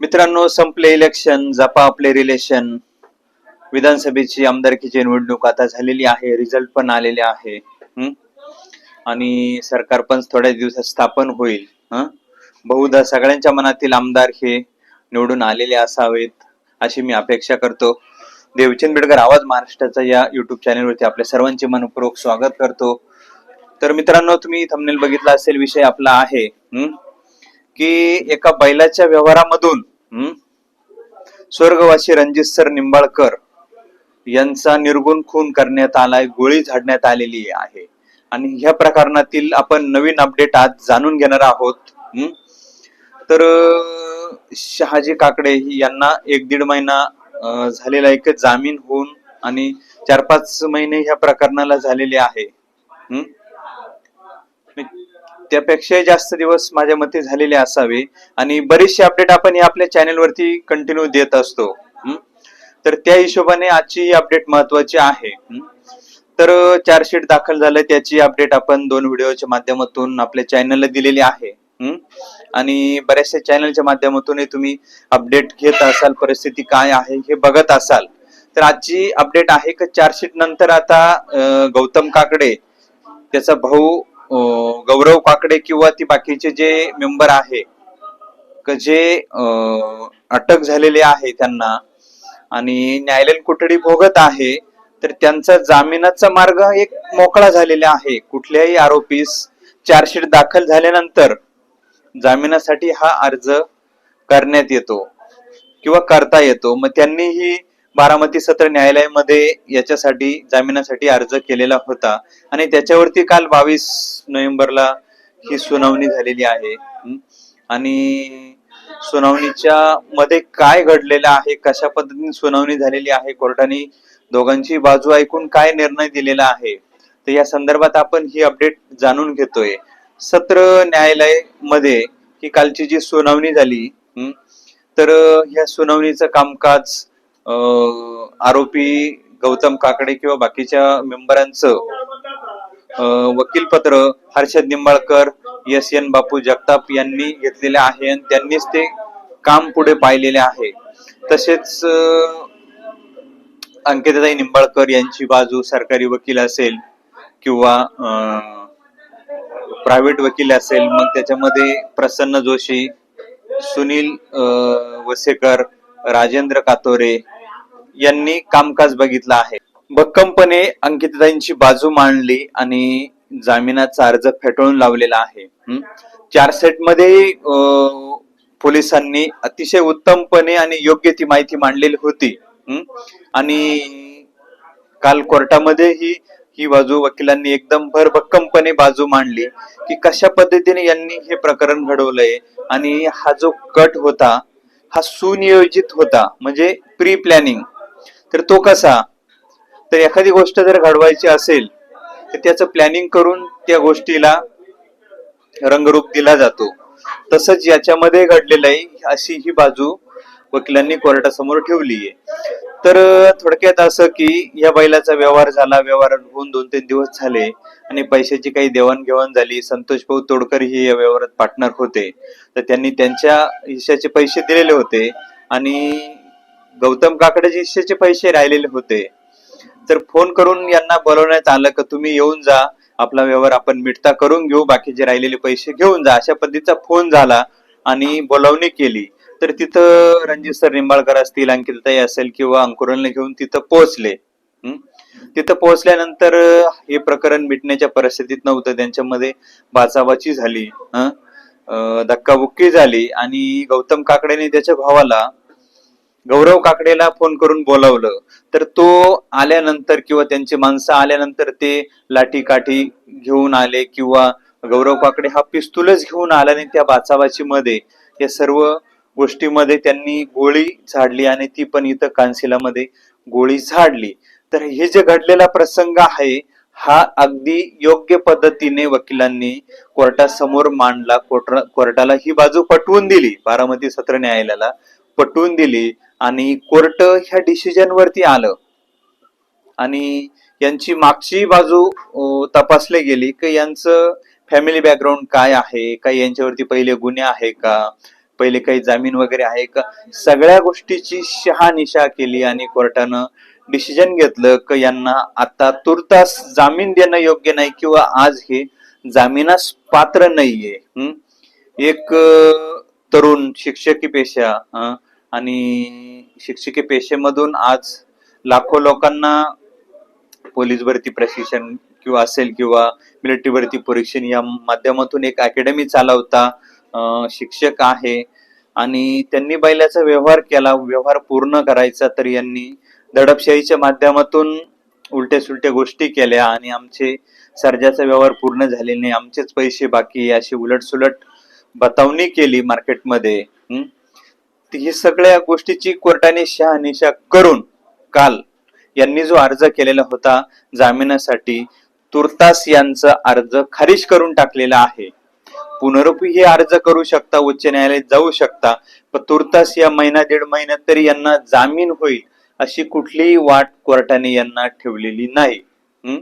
मित्रांनो संपले इलेक्शन जपा आपले रिलेशन विधानसभेची आमदारकीची निवडणूक आता झालेली आहे रिझल्ट पण आलेले आहे. आणि सरकार पण थोड्या दिवसात स्थापन होईल. बहुधा सगळ्यांच्या मनातील आमदार हे निवडून आलेले असावेत अशी मी अपेक्षा करतो. देवचंद बेडकर आवाज महाराष्ट्राचा या युट्यूब चॅनलवरती आपल्या सर्वांचे मनपूर्वक स्वागत करतो. तर मित्रांनो तुम्ही थंबनेल बघितला असेल विषय आपला आहे. की एका बैलाच्या व्यवहारामधून स्वर्गवासी रणजित सर निंबाळकर यांचा निर्गुण खून करण्यात आलाय गोळी झाडण्यात आलेली आहे. आणि ह्या प्रकरणातील आपण नवीन अपडेट आज जाणून घेणार आहोत तर शहाजी काकडे यांना एक दीड महिना झालेला एक जामीन होऊन आणि चार पाच महिने ह्या प्रकरणाला झालेले आहे त्यापेक्षाही जास्त दिवस माझ्या मते झालेले असावे. आणि बरेचसे अपडेट आपण हे आपल्या चॅनेलवरती कंटिन्यू देत असतो. तर त्या हिशोबाने आजची ही अपडेट महत्वाची आहे. तर चार्जशीट दाखल झालं त्याची अपडेट आपण दोन व्हिडिओच्या माध्यमातून आपल्या चॅनलला दिलेली आहे. आणि बऱ्याचशा चॅनलच्या माध्यमातून तुम्ही अपडेट घेत असाल परिस्थिती काय आहे हे बघत असाल. तर आजची अपडेट आहे का चार्जशीट नंतर आता गौतम काकडे त्याचा भाऊ गौरव काकडे किंवा ती बाकीचे जे मेंबर आहे जे अटक झालेले आहे त्यांना आणि न्यायालयीन कोठडी भोगत आहे तर त्यांचा जामिनाचा मार्ग एक मोकळा झालेला आहे. कुठल्याही आरोपीस चार्जशीट दाखल झाल्यानंतर जामिनासाठी हा अर्ज करण्यात येतो किंवा करता येतो. मग त्यांनी ही बारामती सत्र न्यायालयामध्ये याच्यासाठी जामिनासाठी अर्ज केलेला होता. आणि त्याच्यावरती काल बावीस नोव्हेंबरला ही सुनावणी झालेली आहे. आणि सुनावणीच्या मध्ये काय घडलेलं आहे कशा पद्धतीने सुनावणी झालेली आहे कोर्टाने दोघांची बाजू ऐकून काय निर्णय दिलेला आहे तर या संदर्भात आपण ही अपडेट जाणून घेतोय. सत्र न्यायालयमध्ये ही कालची जी सुनावणी झाली तर ह्या सुनावणीचं कामकाज आरोपी गौतम काकडे किंवा बाकीच्या मेंबरांचं अं, वकीलपत्र हर्षद निंबाळकर एस एन बापू जगताप यांनी घेतलेले आहे आणि त्यांनीच ते काम पुढे पाहिलेले आहे. तसेच अं, अंकिताताई निंबाळकर यांची बाजू सरकारी वकील असेल किंवा प्रायव्हेट वकील असेल मग त्याच्यामध्ये प्रसन्न जोशी सुनील अं, वसेकर राजेंद्र कातोरे यांनी कामकाज बघितलं आहे. भक्कमपणे अंकिताताईंची बाजू मांडली आणि जामिनाचा अर्ज फेटाळून लावलेला आहे. चार सेटमध्ये पोलिसांनी अतिशय उत्तमपणे आणि योग्य ती माहिती मांडलेली होती. आणि काल कोर्टामध्ये ही ही बाजू वकिलांनी एकदम भरभक्कमपणे बाजू मांडली की कशा पद्धतीने यांनी हे प्रकरण घडवलंय आणि हा जो कट होता हा सुनियोजित होता म्हणजे प्री प्लॅनिंग तर तो कसा? तर एखादी गोष्ट जर घडवायची असेल तर त्याचं प्लॅनिंग करून त्या गोष्टीला रंगरूप दिला जातो. तसंच याच्यामध्ये घडलेलं आहे अशी ही बाजू वकिलांनी कोर्टासमोर ठेवली आहे तर थोडक्यात असं की या बैलाचा व्यवहार झाला व्यवहार होऊन दोन तीन दिवस झाले आणि पैशाची काही देवाणघेवाण झाली. संतोष भाऊ तोडकर ही या व्यवहारात पार्टनर होते. तर त्यांनी त्यांच्या हिश्श्याचे पैसे दिलेले होते आणि गौतम काकडेचे हिश्श्याचे पैसे राहिलेले होते. तर फोन करून यांना बोलवण्यात आलं की तुम्ही येऊन जा आपला व्यवहार आपण मिटता करून घेऊ बाकीचे राहिलेले पैसे घेऊन जा. अशा पद्धतीचा फोन झाला आणि बोलावणी केली. तर तिथं रणजित सर निंबाळकर असतील अंकिताई असेल किंवा अंकुरणला घेऊन तिथं पोहोचले. तिथं पोहोचल्यानंतर हे प्रकरण मिटण्याच्या परिस्थितीत नव्हतं. त्यांच्यामध्ये बाचाबाची झाली. धक्काबुक्की झाली आणि गौतम काकडेने त्याच्या भावाला गौरव काकडेला फोन करून बोलावलं. तर तो आल्यानंतर किंवा त्यांची माणसं आल्यानंतर ते लाठी काठी घेऊन आले किंवा गौरव काकडे हा पिस्तूलच घेऊन आला आणि त्या बाचाबाची मध्ये या सर्व गोष्टीमध्ये त्यांनी गोळी झाडली आणि ती पण इथं कांसिलामध्ये गोळी झाडली. तर हे जे घडलेला प्रसंग आहे हा अगदी योग्य पद्धतीने वकिलांनी कोर्टासमोर मांडला. कोर्टाला ही बाजू पटवून दिली. बारामती सत्र न्यायालयाला पटवून दिली आणि कोर्ट ह्या डिसिजन वरती आलं. आणि यांची मागची बाजू तपासली गेली की यांचं फॅमिली बॅकग्राऊंड काय आहे? काही यांच्यावरती पहिले गुन्हे आहे का? पहिले काही जामीन वगैरे आहे का? सगळ्या गोष्टीची शहानिशा केली आणि कोर्टानं डिसिजन घेतलं की यांना आता तुर्तास जामीन देणं योग्य नाही किंवा आज हे जामिनास पात्र नाहीये. एक तरुण शिक्षकी पेशा आणि शिक्षकी पेशेमधून आज लाखो लोकांना पोलीस भरती प्रशिक्षण किंवा असेल किंवा मिलिटरी भरती परीक्षण या माध्यमातून एक अकॅडमी चालवता शिक्षक आहे. आणि त्यांनी बैलाचा व्यवहार केला व्यवहार पूर्ण करायचा तर यांनी दडपशाहीच्या माध्यमातून उलट्या सुलट्या गोष्टी केल्या आणि आमचे सर्जाचा व्यवहार पूर्ण झाले नाही. आमचेच पैसे बाकी अशी उलटसुलट बतावणी केली मार्केटमध्ये. हे? ही सगळ्या गोष्टीची कोर्टाने शहानिशा करून काल यांनी जो अर्ज केलेला होता जामिनासाठी तुर्तास यांचा अर्ज खारिज करून टाकलेला आहे. पुनरुपी हे अर्ज करू शकता उच्च न्यायालयात जाऊ शकता पण तुर्तास या महिना दीड महिन्यात तरी यांना जामीन होईल अशी कुठलीही वाट कोर्टाने यांना ठेवलेली नाही. हं?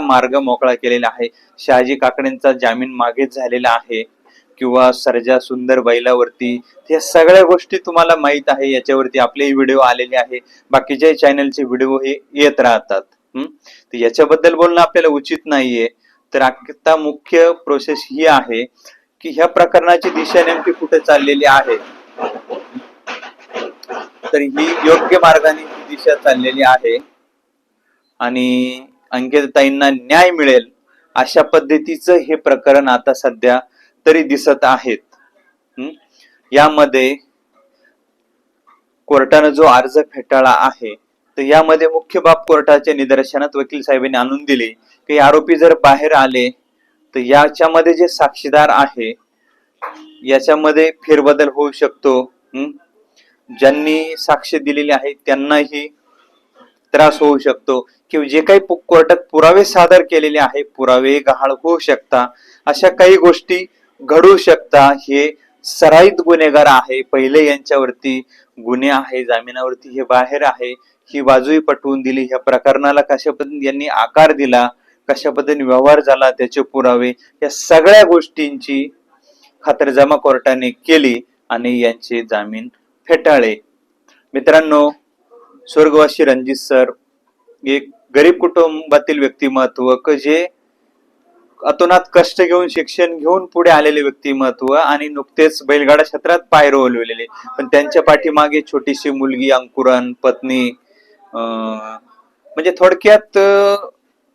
मार्ग मोकळा केलेला आहे. शहाजी काकडेंचा जामीन मागेच झालेला आहे किंवा सर्जा सुंदर बैलावरती या सगळ्या गोष्टी तुम्हाला माहीत आहे याच्यावरती आपलेही व्हिडिओ आलेले आहे. बाकीच्या चॅनलचे व्हिडिओ हे येत राहतात. हम्म तर याच्याबद्दल बोलणं आपल्याला उचित नाहीये. तर आता मुख्य प्रोसेस ही आहे की ह्या प्रकरणाची दिशा नेमकी कुठे चाललेली आहे? तर ही योग्य मार्गाने ही दिशा चाललेली आहे. आणि अंकिताईंना न्याय मिळेल अशा पद्धतीचं हे प्रकरण आता सध्या तरी दिसत आहेत. यामध्ये कोर्टानं जो अर्ज फेटाळला आहे तर यामध्ये मुख्य बाब कोर्टाच्या निदर्शनात वकील साहेबांनी आणून दिली. की आरोपी जर बाहेर आले तर याच्यामध्ये जे साक्षीदार आहे याच्यामध्ये फेरबदल होऊ शकतो. ज्यांनी साक्ष दिलेली आहे त्यांनाही त्रास होऊ शकतो. किंवा जे काही कोर्टात पुरावे सादर केलेले आहे पुरावे गहाळ होऊ शकता. अशा काही गोष्टी घडू शकता. हे सराईत गुन्हेगार आहे पहिले यांच्यावरती गुन्हे आहे जामिनावरती हे बाहेर आहे. ही बाजूही पटवून दिली. ह्या प्रकरणाला कशा पद्धतीने यांनी आकार दिला? कशा पद्धतीने व्यवहार झाला त्याचे पुरावे या सगळ्या गोष्टींची खातरजमा कोर्टाने केली आणि यांचे जामीन फेटाळले. मित्रांनो स्वर्गवासी रणजित सर एक गरीब कुटुंबातील व्यक्तिमत्व क जे अतोनात कष्ट घेऊन शिक्षण घेऊन पुढे आलेले व्यक्तिमत्व आणि नुकतेच बैलगाडा क्षेत्रात पाय रोवलेले पण त्यांच्या पाठीमागे छोटीशी मुलगी अंकुरन पत्नी अं, म्हणजे थोडक्यात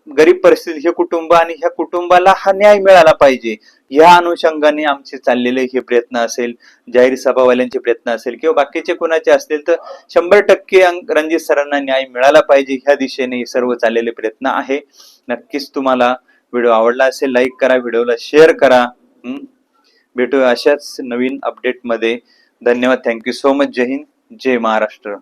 गरीब परिस्थिती हे कुटुंब आणि ह्या कुटुंबाला हा न्याय मिळाला पाहिजे. या अनुषंगाने आमचे चाललेले हे प्रयत्न असेल जाहीर सभावाल्यांचे प्रयत्न असेल किंवा बाकीचे कोणाचे असतील तर शंभर टक्के रणजित सरांना न्याय मिळाला पाहिजे ह्या दिशेने हे सर्व चाललेले प्रयत्न आहे. नक्कीच तुम्हाला व्हिडिओ आवडला असेल लाईक करा व्हिडिओला शेअर करा. हं? भेटूया अशाच नवीन अपडेटमध्ये धन्यवाद. थँक्यू सो मच जय हिंद. जय महाराष्ट्र.